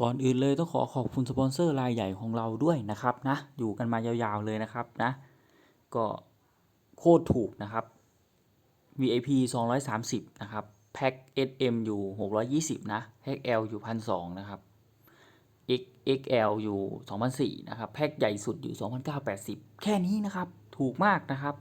ก่อนอื่นเลยต้องขอขอบคุณสปอนเซอร์รายใหญ่ของเราด้วยนะครับนะ อยู่กันมายาวๆเลยนะครับนะ ก็โคตรถูกนะครับ VIP 230 นะครับ แพ็ค SM อยู่ 620 นะแพ็ค L อยู่1,200นะครับ X XL อยู่2,004นะครับ แพ็คใหญ่สุดอยู่ 2,980 แค่นี้นะครับ ถูกมากนะครับ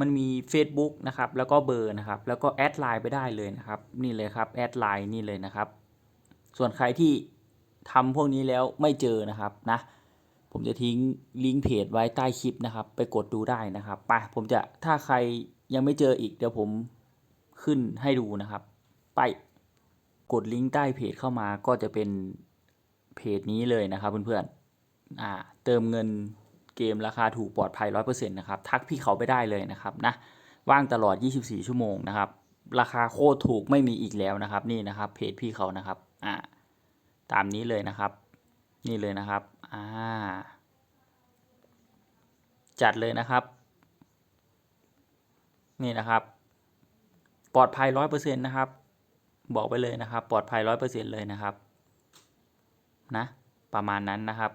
มันมี Facebook นะครับ แล้วก็เบอร์นะครับ แล้วก็แอดไลน์ไปได้เลยนะครับ นี่เลยครับ แอดไลน์นี่เลยนะครับ ส่วนใครที่ ทำพวกนี้แล้วไม่เจอนะครับนะ ผมจะทิ้งลิงก์เพจไว้ใต้คลิปนะครับ ไปกดดูได้นะครับไปผมจะถ้าใครยังไม่เจออีกเดี๋ยวผมขึ้นให้ดูนะครับ ไปกดลิงก์ใต้เพจเข้ามาก็จะเป็นเพจนี้เลยนะครับเพื่อนๆอ่าเติมเงินเกมราคาถูกปลอดภัย100%นะครับทักพี่เขาไปได้เลยนะครับนะว่างตลอด 24 ชั่วโมงนะครับ ราคาโคตรถูกไม่มีอีกแล้วนะครับ นี่นะครับเพจพี่เขานะครับ อ่า ตามนี้เลยนะครับ นี่เลยนะครับอ่าจัดเลยนะครับ นี่นะครับ ปลอดภัยร้อยเปอร์เซ็นต์นะครับ บอกไปเลยนะครับ ปลอดภัยร้อยเปอร์เซ็นต์เลยนะครับ นะ ประมาณนั้นนะครับ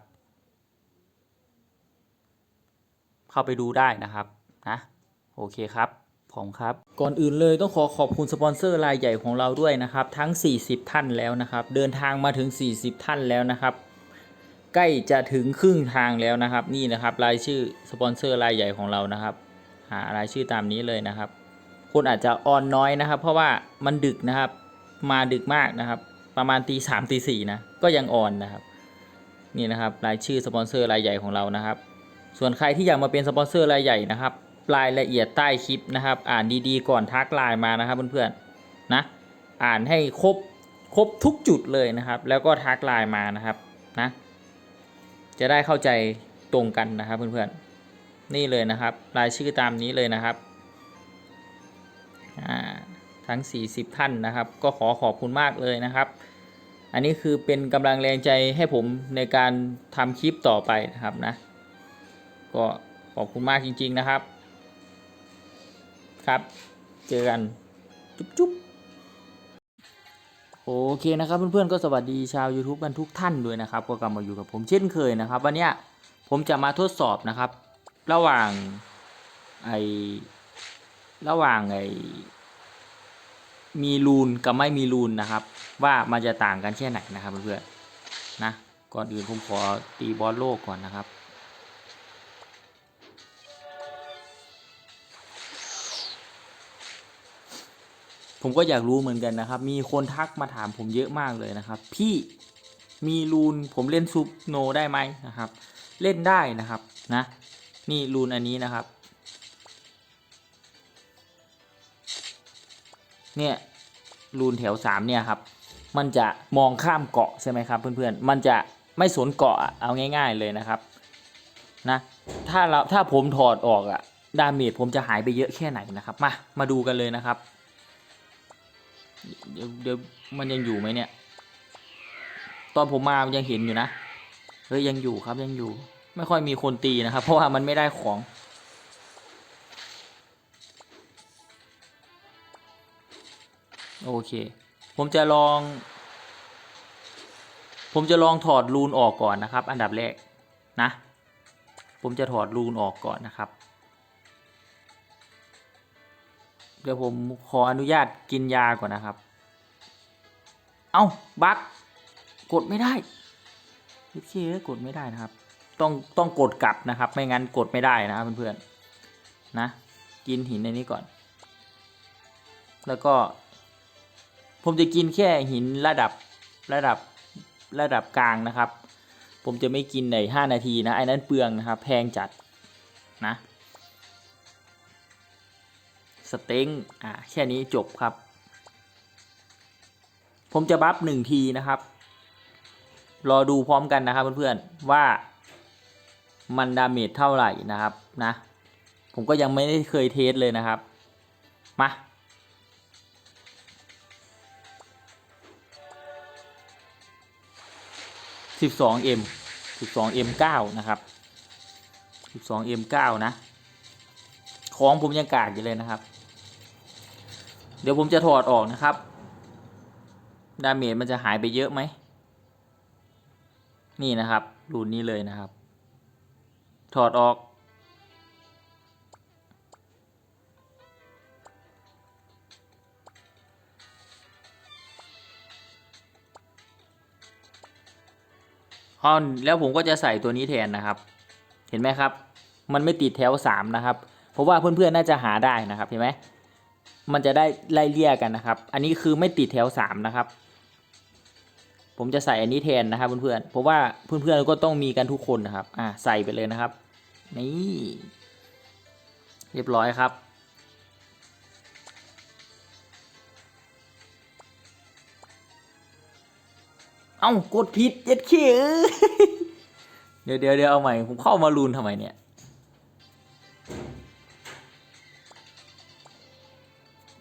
เข้าไปดูได้นะครับ นะ โอเคครับ ผมครับ ก่อนอื่นเลยต้องขอขอบคุณสปอนเซอร์รายใหญ่ของเราด้วยนะครับ ทั้ง 40 ท่านแล้วนะครับ เดินทางมาถึง 40 ท่านแล้วนะครับ ใกล้จะถึงครึ่งทางแล้วนะครับ นี่นะครับรายชื่อสปอนเซอร์รายใหญ่ของเรานะครับ หารายชื่อตามนี้เลยนะครับ คนอาจจะออนน้อยนะครับ เพราะว่ามันดึกนะครับ มาดึกมากนะครับ ประมาณตีสามตีสี่นะก็ยังออนนะครับ นี่นะครับรายชื่อสปอนเซอร์รายใหญ่ของเรานะครับ ส่วนใครที่อยากมาเป็นสปอนเซอร์รายใหญ่นะครับ รายละเอียดใต้คลิปนะครับ อ่านดีๆ ก่อนทักไลน์มานะครับเพื่อนๆนะอ่านให้ครบครบทุกจุดเลยนะครับ แล้วก็ทักไลน์มานะครับนะจะได้เข้าใจตรงกันนะครับเพื่อนๆนี่เลยนะครับ รายชื่อตามนี้เลยนะครับอ่าทั้ง 40 ท่านนะครับ ก็ขอขอบคุณมากเลยนะครับ อันนี้คือเป็นกำลังแรงใจให้ผมในการทำคลิปต่อไปนะครับนะก็ขอบคุณมากจริง ๆนะครับ ครับ เจอกัน จุ๊บจุ๊บโอเคนะครับ เพื่อนๆก็สวัสดีชาว YouTube กันทุกท่านด้วยนะครับ ก็กลับมาอยู่กับผมเช่นเคยนะครับ วันนี้ผมจะมาทดสอบนะครับ ระหว่างไอระหว่างไอมีรูนกับไม่มีรูนนะครับ ว่ามันจะต่างกันแค่ไหนนะครับเพื่อนๆนะก่อนอื่นผมขอตีบอลโลกก่อนนะครับ ผมก็อยากรู้เหมือนกันนะครับ มีคนทักมาถามผมเยอะมากเลยนะครับ พี่มีรูนผมเล่นซุปโนได้ไหมนะครับ เล่นได้นะครับนะ นี่รูนอันนี้นะครับ เนี่ยรูนแถวสามเนี่ยครับ มันจะมองข้ามเกาะใช่ไหมครับ เพื่อนๆ มันจะไม่สนเกาะอะเอาง่าย ๆเลยนะครับนะถ้าเราถ้าผมถอดออกอะดาเมจผมจะหายไปเยอะแค่ไหนนะครับ มา มาดูกันเลยนะครับ เดี๋ยวเดี๋ยวมันยังอยู่ไหมเนี่ย ตอนผมมามันยังเห็นอยู่นะเฮ้ยยังอยู่ครับยังอยู่ ไม่ค่อยมีคนตีนะครับ เพราะว่ามันไม่ได้ของ โอเค ผมจะลอง ผมจะลองถอดรูนออกก่อนนะครับ อันดับแรกนะ ผมจะถอดรูนออกก่อนนะครับ เดี๋ยวผมขออนุญาตกินยาก่อนนะครับ เอา้าบักกดไม่ได้โอเคกดไม่ได้นะครับ ต้องต้องกดกลับนะครับ ไม่งั้นกดไม่ได้นะครับเพื่อนๆนะ กินหินในนี้ก่อน แล้วก็ ผมจะกินแค่หินระดับระดับระดับกลางนะครับ ผมจะไม่กินในห้านาทีนะไอ้นั้นเปลืองนะครับ แพงจัดนะ สเต็งอ่าแค่นี้จบครับ ผมจะบัฟหนึ่งทีนะครับ รอดูพร้อมกันนะครับเพื่อนๆว่ามันดาเมจเท่าไหร่นะครับนะ ผมก็ยังไม่ได้เคยเทสเลยนะครับ มา 12M 12M9 นะครับ 12M9 นะ ของผมยังกากอยู่เลยนะครับ เดี๋ยวผมจะถอดออกนะครับ ดาเมจมันจะหายไปเยอะไหม นี่นะครับ รูนี้เลยนะครับ ถอดออก อ๋อแล้วผมก็จะใส่ตัวนี้แทนนะครับ เห็นไหมครับ มันไม่ติดแถวสามนะครับ เพราะว่าเพื่อนๆ น่าจะหาได้นะครับ เห็นไหม มันจะได้ไล่เลี่ยกันนะครับ อันนี้คือไม่ติดแถวสามนะครับ ผมจะใส่อันนี้แทนนะครับเพื่อนๆเพราะว่าเพื่อนๆก็ต้องมีกันทุกคนนะครับ อ่าใส่ไปเลยนะครับ นี่ เรียบร้อยครับ เอ้ากดผิดเย็ดขี้เอ้ยเดี๋ยวเดี๋ยวเดี๋ยวเอาใหม่ ผมเข้ามารูนทำไมเนี่ย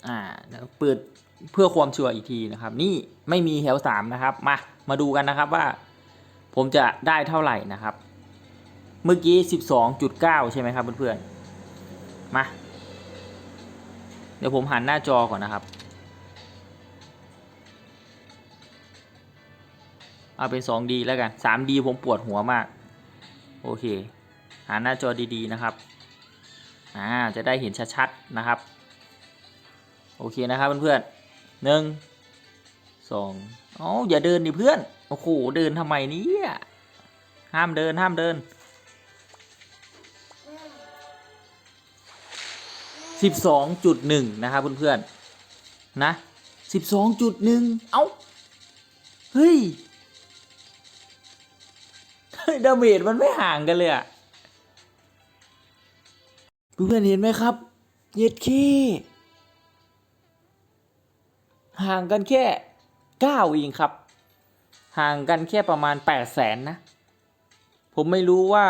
อ่าเดี๋ยวเปิดเพื่อความชัวร์อีกทีนะครับ นี่ไม่มีแถวสามนะครับ มามาดูกันนะครับว่า ผมจะได้เท่าไหร่นะครับ เมื่อกี้สิบสองจุดเก้าใช่ไหมครับเพื่อนๆมาเดี๋ยวผมหันหน้าจอก่อนนะครับ เอาเป็น 2D แล้วกัน 3D ผมปวดหัวมาก โอเค หาหน้าจอดีๆนะครับ อ่า จะได้เห็นชัดๆนะครับ โอเคนะครับเพื่อนๆหนึ่งสองอ๋ออย่าเดินดิเพื่อน โอ้โห เดินทำไมเนี่ยห้ามเดินห้ามเดินสิบสองจุดหนึ่งนะครับเพื่อนๆนะสิบสองจุดหนึ่งเอ้า เฮ้ยเฮ้ยดาเมจมันไม่ห่างกันเลยอะเพื่อนเห็นไหมครับ เย็ดเค ห่างกันแค่เก้าเองครับ ห่างกันแค่ประมาณแปดแสนนะ ผมไม่รู้ว่า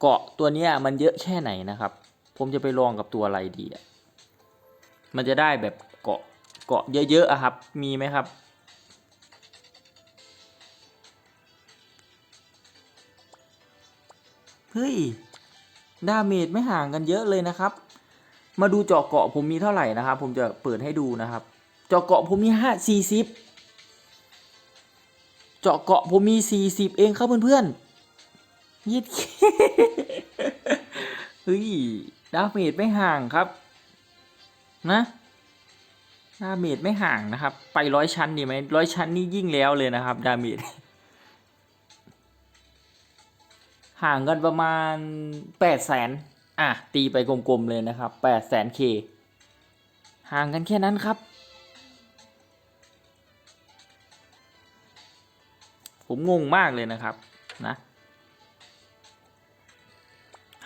เกาะตัวนี้มันเยอะแค่ไหนนะครับ ผมจะไปลองกับตัวอะไรดีอะมันจะได้แบบเกาะเกาะเยอะๆอะครับ มีไหมครับ เฮ้ย ดาเมจไม่ห่างกันเยอะเลยนะครับ มาดูเจาะเกาะผมมีเท่าไหร่นะครับ ผมจะเปิดให้ดูนะครับ เจาะเกาะผมมีห้าสี่สิบเจาะเกาะผมมีสี่สิบเองครับเพื่อนๆยิดเฮ้ยดาเมจไม่ห่างครับ นะดาเมจไม่ห่างนะครับ ไปร้อยชั้นดีไหมร้อยชั้นนี่ยิ่งแล้วเลยนะครับ ดาเมจห่างกันประมาณแปดแสนอะ ตีไปกลมๆเลยนะครับแปดแสนเคห่างกันแค่นั้นครับ ผมงงมากเลยนะครับนะ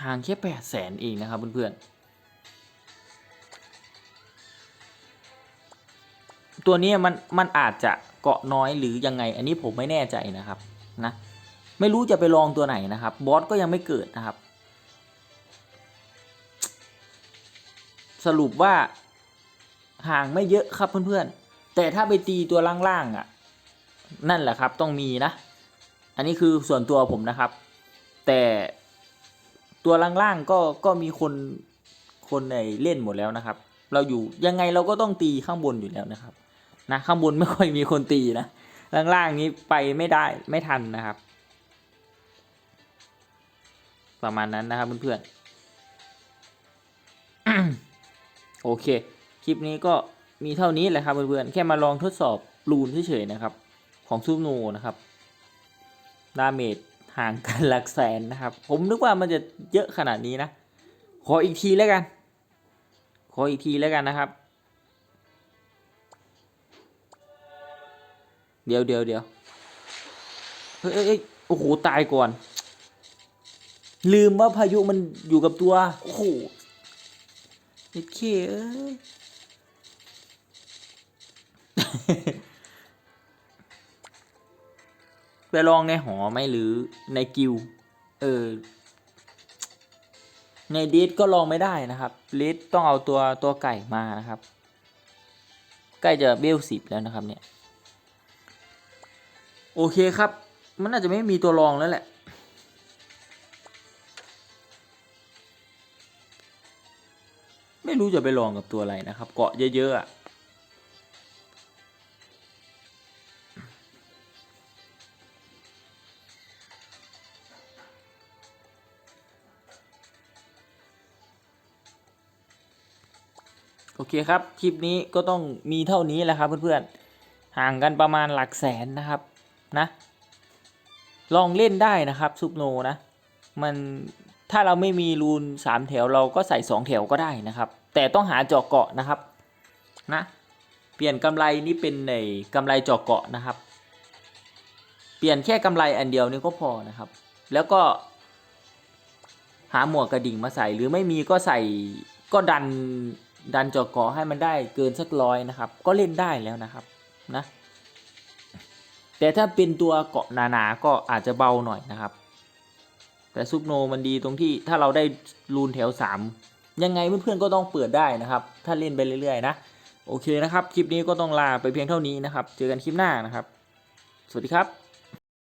ห่างแค่แปดแสนเองนะครับเพื่อนๆ ตัวนี้มันมันอาจจะเกาะน้อยหรือยังไง อันนี้ผมไม่แน่ใจนะครับนะไม่รู้จะไปลองตัวไหนนะครับ บอสก็ยังไม่เกิดนะครับ สรุปว่าห่างไม่เยอะครับเพื่อนๆ แต่ถ้าไปตีตัวล่างๆอะ นั่นแหละครับต้องมีนะ อันนี้คือส่วนตัวผมนะครับ แต่ตัวล่างๆก็ก็มีคนคนในเล่นหมดแล้วนะครับ เราอยู่ยังไงเราก็ต้องตีข้างบนอยู่แล้วนะครับนะข้างบนไม่ค่อยมีคนตีนะล่างๆนี้ไปไม่ได้ไม่ทันนะครับ ประมาณนั้นนะครับเพื่อนๆโอเค คลิปนี้ก็มีเท่านี้แหละครับเพื่อนๆแค่มาลองทดสอบรูนเฉยๆนะครับ ของซูโนนะครับดาเมจห่างกันหลักแสนนะครับ ผมนึกว่ามันจะเยอะขนาดนี้นะ ขออีกทีแล้วกัน ขออีกทีแล้วกันนะครับ เดี๋ยวเดี๋ยวเดี๋ยวเฮ้ยเอ้ยโอ้โห ตายก่อน ลืมว่าพายุมันอยู่กับตัว โอ้โหเอ็ดเคเอ้ย ไปลองในหอไหมหรือในกิลเออในเดทก็ลองไม่ได้นะครับเลดต้องเอาตัวตัวไก่มานะครับ ใกล้จะเบลสิบแล้วนะครับเนี่ย โอเคครับ มันน่าจะไม่มีตัวรองแล้วแหละ ไม่รู้จะไปลองกับตัวอะไรนะครับ เกาะเยอะๆอะ เคครับ คลิปนี้ก็ต้องมีเท่านี้แหละครับเพื่อนๆ ห่างกันประมาณหลักแสนนะครับนะ ลองเล่นได้นะครับซุปโนนะ มันถ้าเราไม่มีรูนสามแถวเราก็ใส่สองแถวก็ได้นะครับ แต่ต้องหาเจาะเกาะนะครับนะ เปลี่ยนกำไรนี่เป็นในกำไรเจาะเกาะนะครับ เปลี่ยนแค่กำไรอันเดียวนี่ก็พอนะครับ แล้วก็หาหมวกกระดิ่งมาใส่หรือไม่มีก็ใส่ก็ดัน ดันจาะเกาะให้มันได้เกินสักร้อยนะครับ ก็เล่นได้แล้วนะครับนะแต่ถ้าเป็นตัวเกาะหนาๆก็อาจจะเบาหน่อยนะครับ แต่ซุปโนมันดีตรงที่ถ้าเราได้รูนแถว 3 ยังไงเพื่อนๆก็ต้องเปิดได้นะครับ ถ้าเล่นไปเรื่อยๆนะโอเคนะครับ คลิปนี้ก็ต้องลาไปเพียงเท่านี้นะครับ เจอกันคลิปหน้านะครับ สวัสดีครับ